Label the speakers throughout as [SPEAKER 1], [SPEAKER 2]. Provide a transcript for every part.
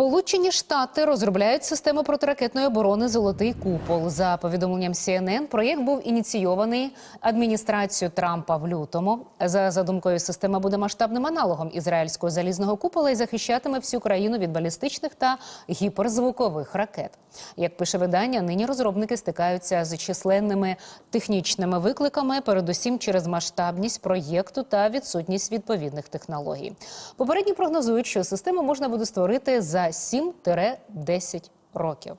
[SPEAKER 1] Сполучені Штати розробляють систему протиракетної оборони Золотий купол. За повідомленням CNN, проєкт був ініційований адміністрацією Трампа в лютому. За задумкою, система буде масштабним аналогом ізраїльського залізного купола і захищатиме всю країну від балістичних та гіперзвукових ракет. Як пише видання, нині розробники стикаються з численними технічними викликами, передусім через масштабність проєкту та відсутність відповідних технологій. Попередні прогнозують, що систему можна буде створити за 7-10 років.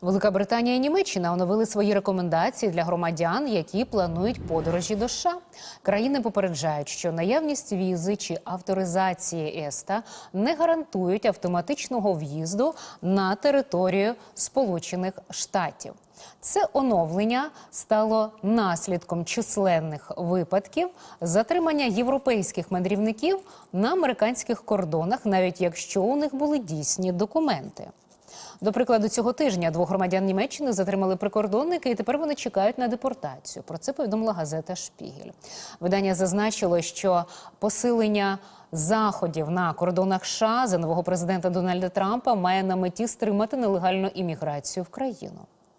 [SPEAKER 1] Велика Британія і Німеччина оновили свої рекомендації для громадян, які планують подорожі до США. Країни попереджають, що наявність візи чи авторизації ЕСТА не гарантують автоматичного в'їзду на територію Сполучених Штатів. Це оновлення стало наслідком численних випадків затримання європейських мандрівників на американських кордонах, навіть якщо у них були дійсні документи. До прикладу, цього тижня двох громадян Німеччини затримали прикордонники, і тепер вони чекають на депортацію. Про це повідомила газета Шпігель. Видання зазначило, що посилення заходів на кордонах США за нового президента Дональда Трампа має на меті стримати нелегальну імміграцію в країну.